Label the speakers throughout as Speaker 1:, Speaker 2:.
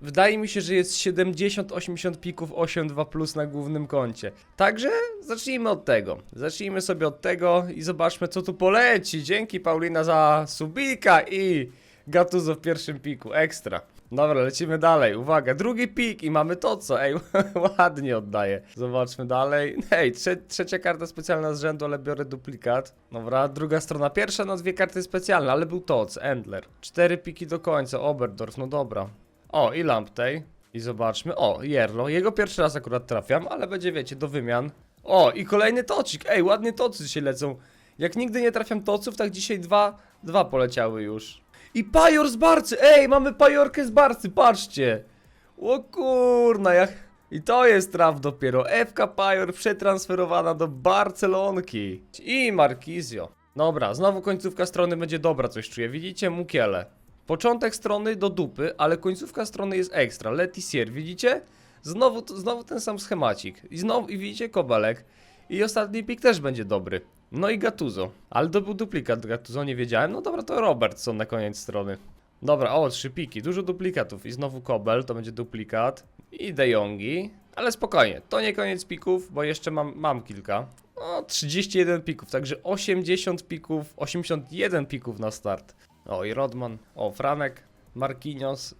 Speaker 1: Wydaje mi się, że jest 70-80 pików 8.2 plus na głównym koncie. Także zacznijmy od tego. Zacznijmy sobie od tego i zobaczmy co tu poleci. Dzięki Paulina za subika i Gatuzo w pierwszym piku. Ekstra. Dobra, lecimy dalej. Uwaga, drugi pik i mamy to co. Ej, ładnie oddaję. Zobaczmy dalej. Ej, trze trzecia karta specjalna z rzędu, ale biorę duplikat. Dobra, druga strona. Pierwsza, no dwie karty specjalne, ale był Toc, Endler. Cztery piki do końca, Oberdorf, no dobra. O, i Lamptej. I zobaczmy. O, Jerlo. Jego pierwszy raz akurat trafiam, ale będzie, wiecie, do wymian. O, i kolejny tocik. Ej, ładnie tocy się lecą. Jak nigdy nie trafiam toców, tak dzisiaj dwa, dwa poleciały już. I pajor z barcy. Ej, mamy pajorkę z barcy, patrzcie. O kurna, jak... I to jest traf dopiero. FK Pajor przetransferowana do Barcelonki. I Markizio. Dobra, znowu końcówka strony będzie dobra, coś czuję. Widzicie? Mukiele. Początek strony do dupy, ale końcówka strony jest ekstra. Letizier, widzicie? Znowu, znowu ten sam schemacik. I znowu, i widzicie, Kobelek. I ostatni pik też będzie dobry. No i Gattuso. Ale to był duplikat Gattuso, nie wiedziałem. No dobra, to Robertson na koniec strony. Dobra, o, trzy piki, dużo duplikatów. I znowu Kobel, to będzie duplikat. I De. Ale spokojnie, to nie koniec pików, bo jeszcze mam, mam kilka. O, 31 pików, także 80 pików, 81 pików na start. O, i Rodman. O, Franek, Marquinhos.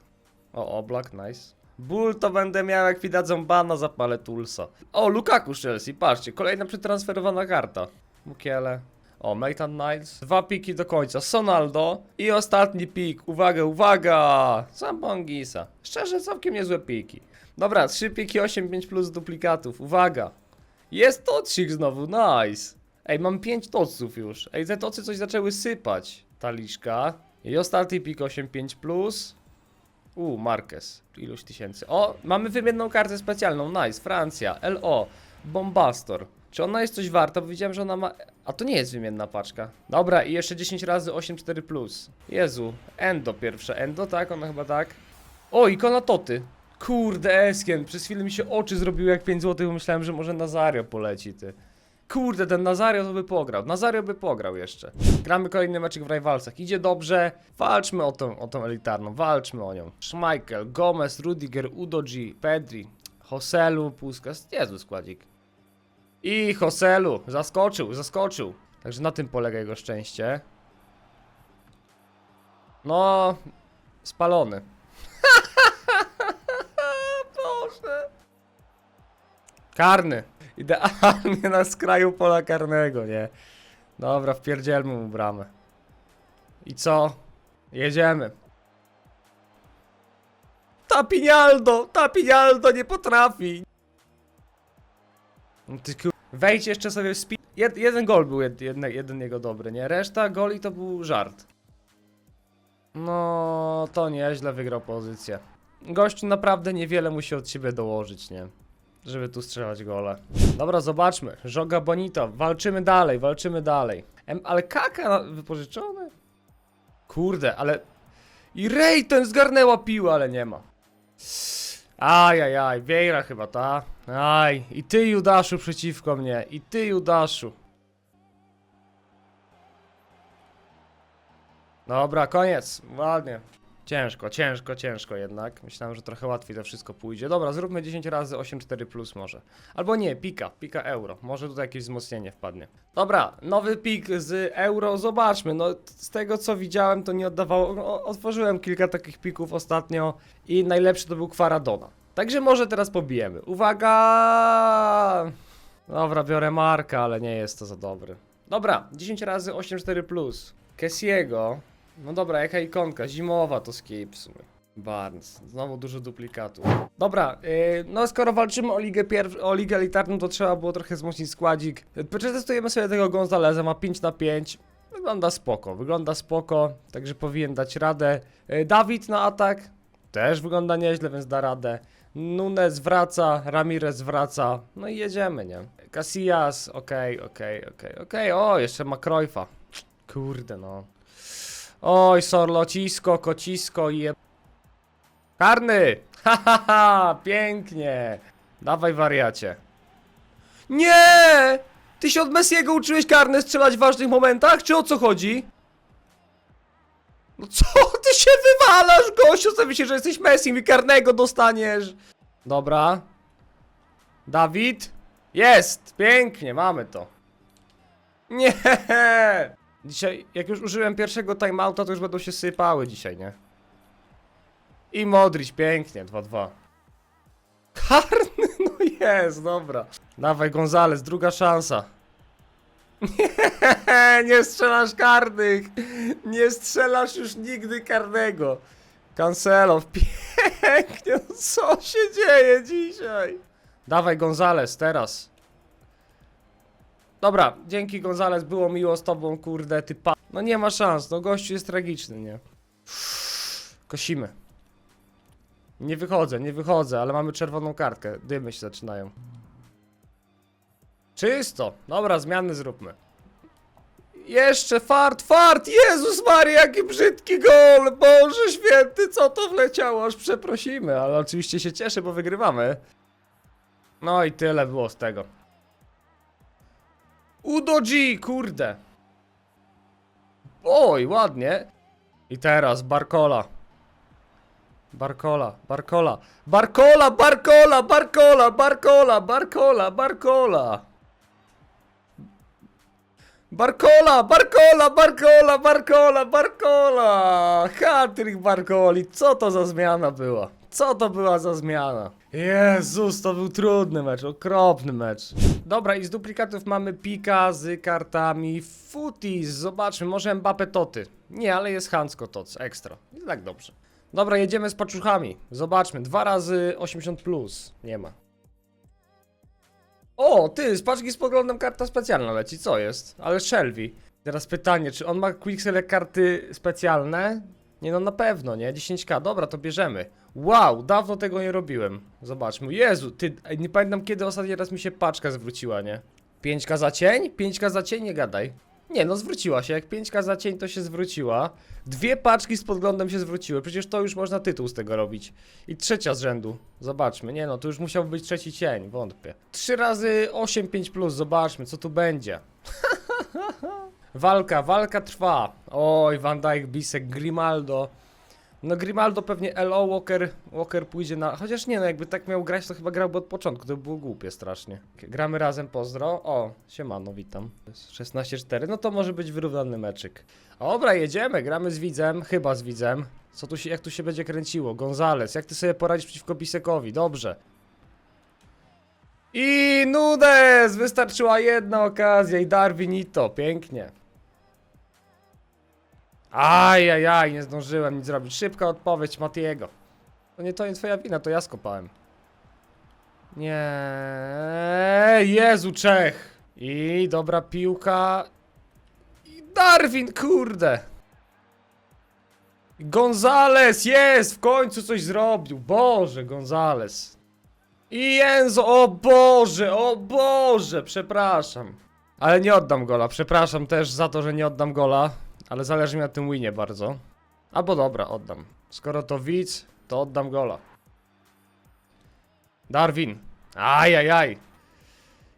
Speaker 1: O, Oblak, nice. Ból to będę miał, jak widać bana zapalę Tulsa. O, Lukaku z Chelsea, patrzcie, kolejna przetransferowana karta. Mukiele. O, Maitland Niles. Dwa piki do końca. Sonaldo. I ostatni pik. Uwaga, uwaga! Zambongisa. Szczerze, całkiem niezłe piki. Dobra, trzy piki 8-5 plus duplikatów. Uwaga! Jest tocik znowu, nice! Ej, mam 5 toców już. Ej, te tocy coś zaczęły sypać. Taliszka. I ostatni pik 8-5 plus. U, Marquez. Iluś tysięcy. O, mamy wymienną kartę specjalną. Nice, Francja. LO. Bombastor. Czy ona jest coś warta? Bo widziałem, że ona ma... A to nie jest wymienna paczka. Dobra, i jeszcze 10 razy 8-4+. plus. Jezu. Endo pierwsze. Endo, tak? Ona chyba tak. O, ikona Toty. Kurde, Esken. Przez chwilę mi się oczy zrobiły jak 5 zł, myślałem, że może Nazario poleci, ty. Kurde, ten Nazario to by pograł. Nazario by pograł jeszcze. Gramy kolejny meczek w Rivalsach. Idzie dobrze. Walczmy o tą, o tą elitarną. Walczmy o nią. Schmeichel, Gomez, Rudiger, Udogi, Pedri, Hoselu, Puskas. Jezu składzik. I Hoselu. Zaskoczył, zaskoczył. Także na tym polega jego szczęście. No, spalony. Boże. Karny. Idealnie na skraju pola karnego, nie? Dobra, wpierdzielmy mu bramę. I co? Jedziemy. Tapinialdo! Tapinialdo nie potrafi! No. Wejdź jeszcze sobie w speed... Jed, jeden gol był jed, jeden, jeden jego dobry, nie? Reszta goli to był żart. No, to nieźle wygrał pozycję. Gościu naprawdę niewiele musi od siebie dołożyć, nie? Żeby tu strzelać gole. Dobra, zobaczmy. Żoga Bonito. Walczymy dalej, walczymy dalej. Em, ale Kaka wypożyczony? Kurde, ale... I Ray ten zgarnęła piłę, ale nie ma. Ajajaj, Wiejra chyba, ta? Aj, i ty Judaszu przeciwko mnie, i ty Judaszu. Dobra, koniec, ładnie. Ciężko, ciężko, ciężko jednak. Myślałem, że trochę łatwiej to wszystko pójdzie. Dobra, zróbmy 10 razy 8-4 plus może. Albo nie, pika, pika euro. Może tutaj jakieś wzmocnienie wpadnie. Dobra, nowy pik z euro, zobaczmy. No, z tego co widziałem, to nie oddawało. O, otworzyłem kilka takich pików ostatnio i najlepszy to był Kwaradona. Także może teraz pobijemy. Uwaga! Dobra, biorę Marka, ale nie jest to za dobry. Dobra, 10 razy 8-4 plus. Kessiego. No dobra, jaka ikonka? Zimowa to skip. Barnes. Znowu dużo duplikatów. Dobra, yy, no skoro walczymy o ligę, pierw- o ligę elitarną, to trzeba było trochę wzmocnić składzik. Przetestujemy sobie tego Gonzaleza, ma 5 na 5. Wygląda spoko, wygląda spoko, także powinien dać radę. Yy, Dawid na atak, też wygląda nieźle, więc da radę. Nunes wraca, Ramirez wraca, no i jedziemy, nie? Casillas, okej, okej, okej, okej, o, jeszcze ma Cruyffa. Kurde, no. Oj, sorlocisko, kocisko i je... Karny! Ha, ha, ha, pięknie. Dawaj, wariacie. Nie! Ty się od Messiego uczyłeś karny strzelać w ważnych momentach, czy o co chodzi? No co ty się wywalasz, gościu? Co myślisz, że jesteś Messi i karnego dostaniesz? Dobra. Dawid? Jest! Pięknie, mamy to. Nie! Dzisiaj, jak już użyłem pierwszego timeouta, to już będą się sypały dzisiaj, nie? I Modrić, pięknie, 2-2. Karny, no jest, dobra. Dawaj Gonzales, druga szansa. Nie, nie strzelasz karnych. Nie strzelasz już nigdy karnego. Cancelo, pięknie, no co się dzieje dzisiaj? Dawaj Gonzales, teraz. Dobra, dzięki Gonzales, było miło z tobą, kurde, ty pa... No nie ma szans, no gościu jest tragiczny, nie? Kosimy. Nie wychodzę, nie wychodzę, ale mamy czerwoną kartkę. Dymy się zaczynają. Czysto. Dobra, zmiany zróbmy. Jeszcze fart, fart! Jezus Maria, jaki brzydki gol! Boże święty, co to wleciało? Aż przeprosimy, ale oczywiście się cieszę, bo wygrywamy. No i tyle było z tego. Udo G, kurde. Oj, ładnie. I teraz Barkola. Barkola, Barkola, Barkola, Barkola, Barkola, Barkola, Barkola, Barkola. Barkola, Barkola, Barkola, Barkola, Barkola! Hatryk Barkoli, co to za zmiana była? Co to była za zmiana? Jezus, to był trudny mecz, okropny mecz. Dobra, i z duplikatów mamy Pika z kartami Footies. Zobaczmy, może Mbappe Toty. Nie, ale jest Hansko Tots, ekstra. I tak dobrze. Dobra, jedziemy z paczuchami. Zobaczmy, dwa razy 80 plus. Nie ma. O, ty, z paczki z poglądem karta specjalna leci, co jest? Ale Shelby. Teraz pytanie, czy on ma Quickselect karty specjalne? Nie no, na pewno, nie? 10k, dobra, to bierzemy. Wow, dawno tego nie robiłem. Zobaczmy. Jezu, ty, nie pamiętam kiedy ostatni raz mi się paczka zwróciła, nie? 5k za cień? 5k za cień? Nie gadaj. Nie, no zwróciła się. Jak 5k za cień, to się zwróciła. Dwie paczki z podglądem się zwróciły. Przecież to już można tytuł z tego robić. I trzecia z rzędu. Zobaczmy. Nie no, to już musiał być trzeci cień. Wątpię. 3 razy 8, 5 plus. Zobaczmy, co tu będzie. walka, walka trwa. Oj, Van Dijk, Bisek, Grimaldo. No Grimaldo pewnie LO, Walker, Walker pójdzie na... Chociaż nie, no jakby tak miał grać, to chyba grałby od początku, to by było głupie strasznie. Gramy razem, pozdro. O, siemano, witam. 16-4, no to może być wyrównany meczyk. Dobra, jedziemy, gramy z widzem, chyba z widzem. Co tu się, jak tu się będzie kręciło? Gonzales, jak ty sobie poradzisz przeciwko Bisekowi? Dobrze. I Nudes! Wystarczyła jedna okazja i Darwinito, pięknie. Ajajaj, nie zdążyłem nic zrobić. Szybka odpowiedź Matiego. To nie to nie twoja wina, to ja skopałem. Nie, Jezu Czech. I dobra piłka. I Darwin, kurde. Gonzales, jest! W końcu coś zrobił. Boże, Gonzales. I Enzo, o Boże, o Boże, przepraszam. Ale nie oddam gola, przepraszam też za to, że nie oddam gola. Ale zależy mi na tym winie bardzo. Albo dobra, oddam. Skoro to widz, to oddam gola. Darwin. Ajajaj.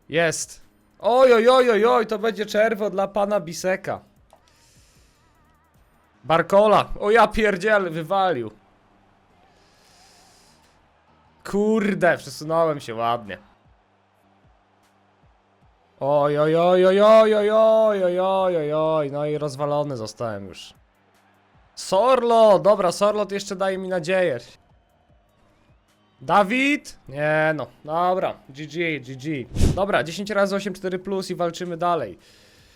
Speaker 1: Jest. Oj, oj, oj, oj, oj, to będzie czerwo dla pana Biseka. Barkola. O ja pierdziel, wywalił. Kurde, przesunąłem się ładnie. Oj, oj, oj, oj, oj, oj, oj, oj, oj, oj, oj, no i rozwalony zostałem już. Sorlo, dobra, Sorlo to jeszcze daje mi nadzieję. Dawid? Nie no, dobra, GG, GG. Dobra, 10 razy 8, 4 plus i walczymy dalej.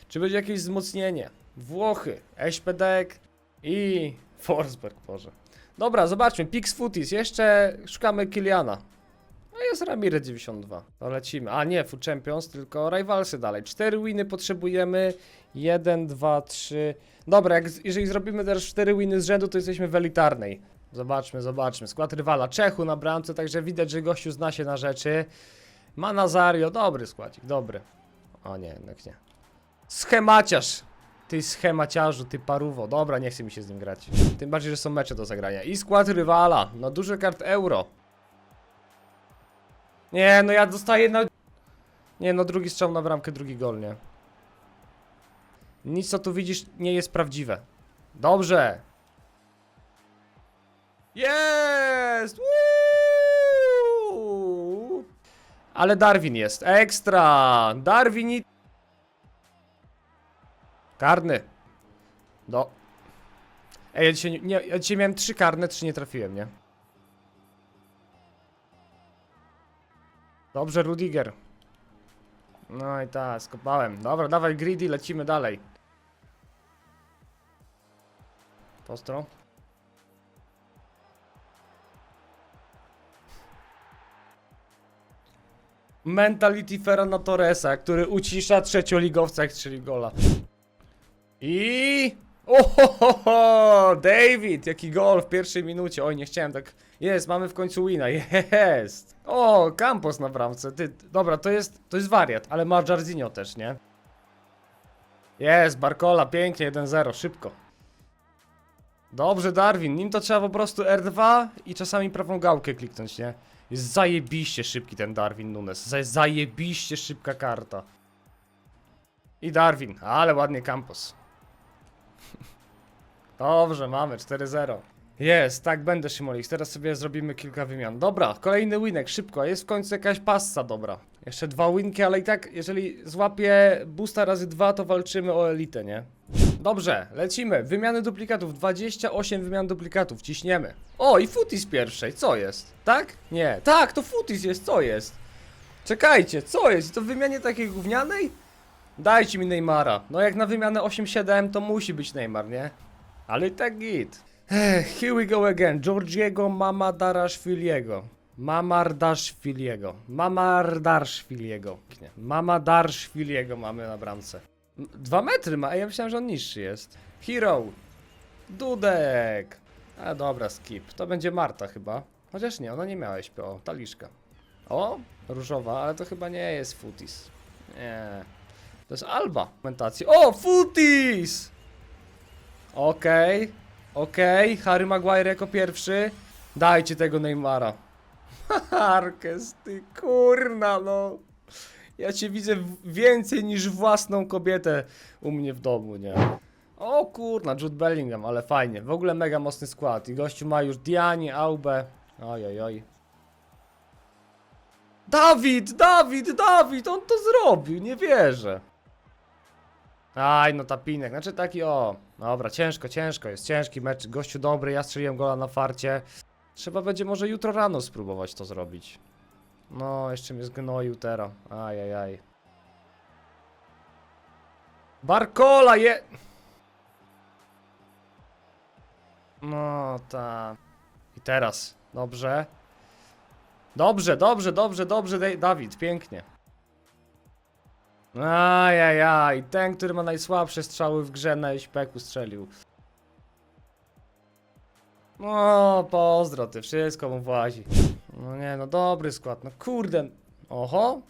Speaker 1: Czy będzie jakieś wzmocnienie? Włochy, Eśpedek i Forsberg, Boże. Dobra, zobaczmy, Pix Footies, jeszcze szukamy Kiliana. Jest Ramirez 92. To lecimy. A nie, Food Champions, tylko Rivalsy dalej. Cztery winy potrzebujemy. 1, 2, 3. Dobra, jak, jeżeli zrobimy teraz 4 winy z rzędu, to jesteśmy w elitarnej. Zobaczmy, zobaczmy. Skład rywala Czechu na bramce, także widać, że gościu zna się na rzeczy. Ma Nazario, dobry składzik, dobry. O nie, jednak nie. Schemaciarz. Ty schemaciarzu, ty paruwo. Dobra, nie chce mi się z nim grać. Tym bardziej, że są mecze do zagrania. I skład rywala. No dużo kart euro. Nie, no ja dostaję na... Nie, no drugi strzał na bramkę, drugi gol, nie? Nic co tu widzisz nie jest prawdziwe. Dobrze. Jest! Ale Darwin jest. Ekstra! Darwin i... Karny. Do. Ej, ja dzisiaj, nie, ja dzisiaj miałem trzy karne, trzy nie trafiłem, nie? Dobrze, Rudiger. No i tak, skopałem. Dobra, dawaj greedy, lecimy dalej. Postro. Mentality Ferrana Torresa, który ucisza trzecioligowca jak strzeli gola. I... Ohohoho! David! Jaki gol w pierwszej minucie. Oj, nie chciałem tak... Jest, mamy w końcu wina. Jest! O, Campos na bramce. Ty, dobra, to jest, to jest wariat, ale ma Jarzinho też, nie? Jest, Barcola, pięknie, 1-0, szybko. Dobrze, Darwin, nim to trzeba po prostu R2 i czasami prawą gałkę kliknąć, nie? Jest zajebiście szybki ten Darwin Nunes. Za- Zajebiście szybka karta. I Darwin, ale ładnie Campos. Dobrze, mamy 4-0. Jest, tak będę Szymolik. Teraz sobie zrobimy kilka wymian. Dobra, kolejny winek, szybko. Jest w końcu jakaś passa dobra. Jeszcze dwa winki, ale i tak, jeżeli złapię boosta razy dwa, to walczymy o elitę, nie? Dobrze, lecimy. Wymiany duplikatów. 28 wymian duplikatów. Ciśniemy. O, i Futis pierwszej. Co jest? Tak? Nie. Tak, to Futis jest. Co jest? Czekajcie, co jest? To w wymianie takiej gównianej? Dajcie mi Neymara. No jak na wymianę 8-7 to musi być Neymar, nie? Ale tak git. Here we go again. Georgiego Mamadarashviliego. Mamardashviliego. Mamardashviliego. Mamadarashviliego mamy na bramce. Dwa metry ma, a ja myślałem, że on niższy jest. Hero. Dudek. A dobra, skip. To będzie Marta chyba. Chociaż nie, ona nie miała SP. O, taliszka. O, różowa, ale to chyba nie jest Futis. Nie. To jest Alba. Komentacji. O, Futis! Okej, okej. Harry Maguire jako pierwszy. Dajcie tego Neymara. Harkes, ty kurna, no. Ja cię widzę więcej niż własną kobietę u mnie w domu, nie? O kurna, Jude Bellingham, ale fajnie. W ogóle mega mocny skład. I gościu ma już Diani, Aubę. Oj, oj, oj. Dawid, Dawid, Dawid, on to zrobił, nie wierzę. Aj, no tapinek, znaczy taki o. Dobra, ciężko, ciężko, jest ciężki mecz. Gościu dobry, ja strzeliłem gola na farcie. Trzeba będzie może jutro rano spróbować to zrobić. No, jeszcze mnie zgnoił teraz. Ajajaj. Barkola je... No, ta. I teraz. Dobrze. Dobrze, dobrze, dobrze, dobrze, Dawid, pięknie. Ajajaj, ten, który ma najsłabsze strzały w grze na śpeku strzelił. No, pozdro, ty, wszystko mu włazi. No nie, no dobry skład, no kurde. Oho,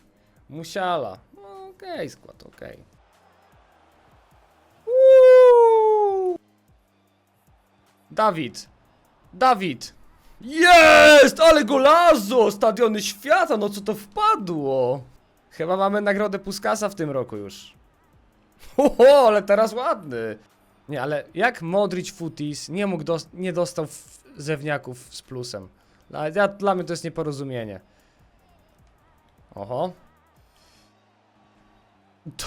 Speaker 1: musiala. No okej, skład, okej. Uuu. Dawid, Dawid. Jest, ale golazo, stadiony świata, no co to wpadło. Chyba mamy nagrodę Puskasa w tym roku już. Oho, ale teraz ładny. Nie, ale jak Modric Futis nie mógł, dos- nie dostał zewniaków z plusem. Dla, ja, dla mnie to jest nieporozumienie. Oho.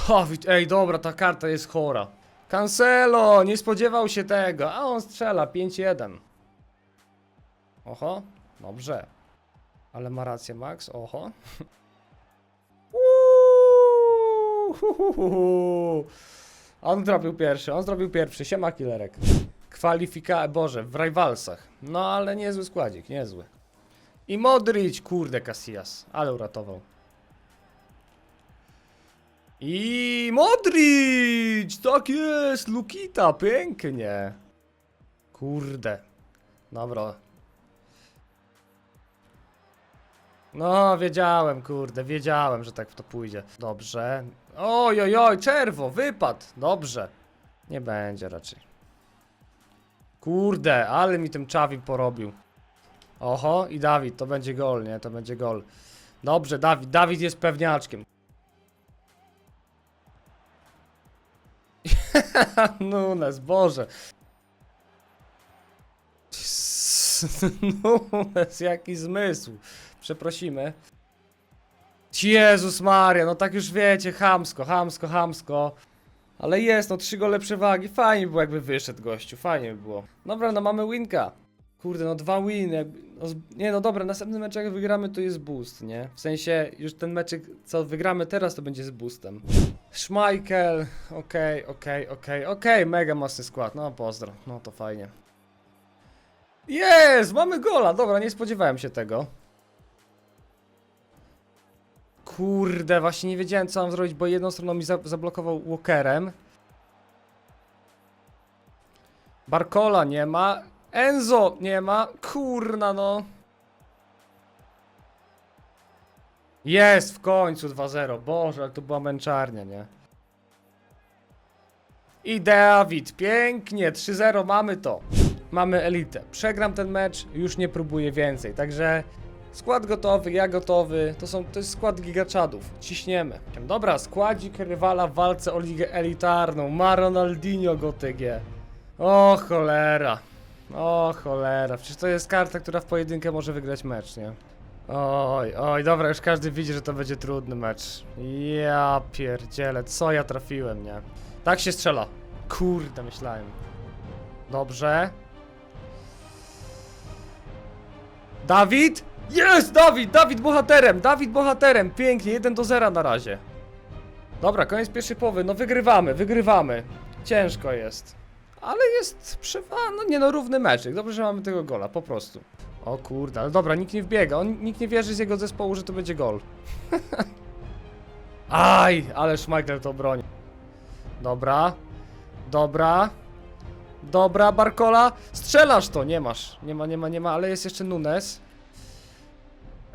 Speaker 1: Dawid, ej, dobra, ta karta jest chora. Cancelo, nie spodziewał się tego, a on strzela 5-1. Oho, dobrze. Ale ma rację Max, oho. Uuuu. On zrobił pierwszy, on zrobił pierwszy, siema killerek. Kwalifika, boże, w rivalsach. No ale niezły składzik, niezły. I Modric, kurde Casillas, ale uratował. I Modric, tak jest, Lukita, pięknie. Kurde. Dobra. No, wiedziałem, kurde, wiedziałem, że tak w to pójdzie. Dobrze. Oj, oj, oj, czerwo, wypad. Dobrze. Nie będzie raczej. Kurde, ale mi tym Czawi porobił. Oho, i Dawid, to będzie gol, nie? To będzie gol. Dobrze, Dawid, Dawid jest pewniaczkiem. Nunes, Boże. Nunes, jaki zmysł. Przeprosimy. Jezus Maria, no tak już wiecie, chamsko, chamsko, chamsko. Ale jest, no trzy gole przewagi. Fajnie by było, jakby wyszedł gościu, fajnie by było. Dobra, no mamy winka. Kurde, no dwa winy. No, nie, no dobra, następny mecz jak wygramy, to jest boost, nie? W sensie, już ten meczek, co wygramy teraz, to będzie z boostem. Schmeichel, okej, okej, okej, okej, mega mocny skład, no pozdro, no to fajnie. Jest, mamy gola, dobra, nie spodziewałem się tego. Kurde, właśnie nie wiedziałem co mam zrobić, bo jedną stroną mi za zablokował Walkerem. Barkola nie ma. Enzo nie ma. Kurna no. Jest w końcu 2-0. Boże, ale to była męczarnia, nie? I Dawid, pięknie, 3-0, mamy to. Mamy elitę. Przegram ten mecz, już nie próbuję więcej. Także skład gotowy, ja gotowy. To, są, to jest skład gigaczadów. Ciśniemy. Dobra, składzik rywala w walce o ligę elitarną. Ma Ronaldinho. O cholera. O cholera. Przecież to jest karta, która w pojedynkę może wygrać mecz, nie? Oj, oj, dobra, już każdy widzi, że to będzie trudny mecz. Ja pierdzielę, co ja trafiłem, nie? Tak się strzela. Kurde, myślałem. Dobrze. Dawid? Jest! Dawid! Dawid bohaterem! Dawid bohaterem! Pięknie, 1 do 0 na razie. Dobra, koniec pierwszej połowy. No wygrywamy, wygrywamy. Ciężko jest. Ale jest przewaga. No nie no, równy meczek. Dobrze, że mamy tego gola, po prostu. O kurde, ale dobra, nikt nie wbiega. On, nikt nie wierzy z jego zespołu, że to będzie gol. Aj, ale Schmeichel to broni. Dobra. Dobra. Dobra, Barkola. Strzelasz to, nie masz. Nie ma, nie ma, nie ma, ale jest jeszcze Nunes.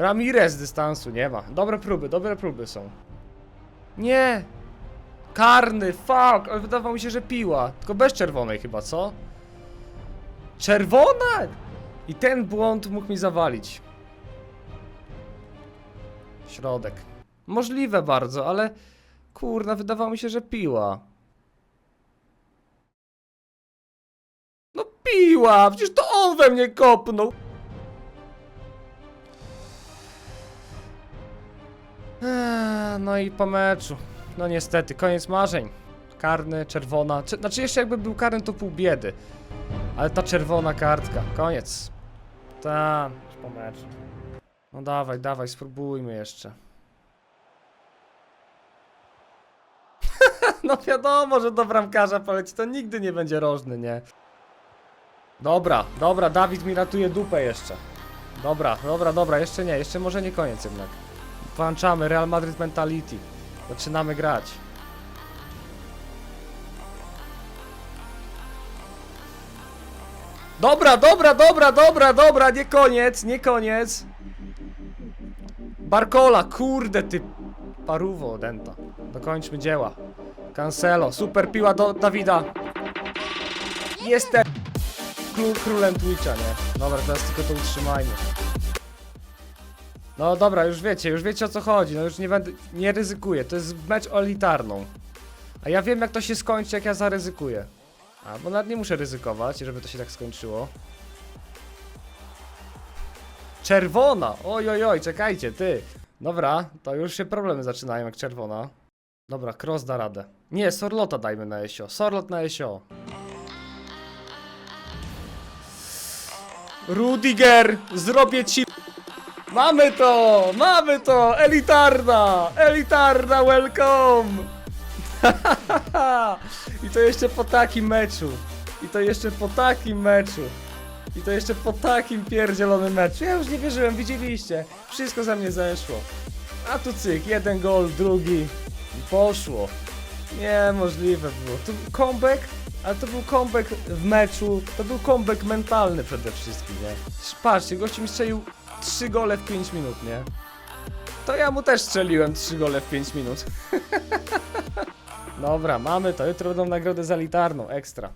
Speaker 1: Ramirez dystansu, nie ma. Dobre próby, dobre próby są. Nie. Karny, fuck, ale wydawało mi się, że piła. Tylko bez czerwonej chyba, co? Czerwona? I ten błąd mógł mi zawalić. Środek. Możliwe bardzo, ale kurna, wydawało mi się, że piła. No piła, przecież to on we mnie kopnął. Eee, No i po meczu. No niestety, koniec marzeń. Karny, czerwona. Czy, znaczy jeszcze jakby był karny to pół biedy. Ale ta czerwona kartka, koniec. Ta, już po meczu. No dawaj, dawaj, spróbujmy jeszcze. no wiadomo, że do bramkarza poleci, to nigdy nie będzie rożny, nie? Dobra, dobra, Dawid mi ratuje dupę jeszcze. Dobra, dobra, dobra, jeszcze nie, jeszcze może nie koniec jednak. Włączamy Real Madrid Mentality. Zaczynamy grać. Dobra, dobra, dobra, dobra, dobra, nie koniec, nie koniec. Barkola, kurde ty paruwo denta. Dokończmy dzieła. Cancelo, super piła do Dawida. Jestem król, królem Twitcha, nie? Dobra, teraz tylko to utrzymajmy. No dobra, już wiecie, już wiecie o co chodzi, no już nie będę, nie ryzykuję, to jest mecz o elitarną. A ja wiem jak to się skończy, jak ja zaryzykuję. A, bo nawet nie muszę ryzykować, żeby to się tak skończyło. Czerwona! Oj, oj, oj, czekajcie, ty. Dobra, to już się problemy zaczynają jak czerwona. Dobra, cross da radę. Nie, Sorlota dajmy na Esio. Sorlot na Esio. Rudiger! Zrobię ci... Mamy to! Mamy to! Elitarna! Elitarna, welcome! I to jeszcze po takim meczu. I to jeszcze po takim meczu. I to jeszcze po takim pierdzielonym meczu. Ja już nie wierzyłem, widzieliście. Wszystko za mnie zeszło. A tu cyk, jeden gol, drugi. Poszło. Niemożliwe było. To był comeback, ale to był comeback w meczu. To był comeback mentalny przede wszystkim, nie? Patrzcie, gościu mi strzelił 3 gole w 5 minut, nie? To ja mu też strzeliłem 3 gole w 5 minut. Dobra, mamy to. Jutro będą nagrody za elitarną, ekstra.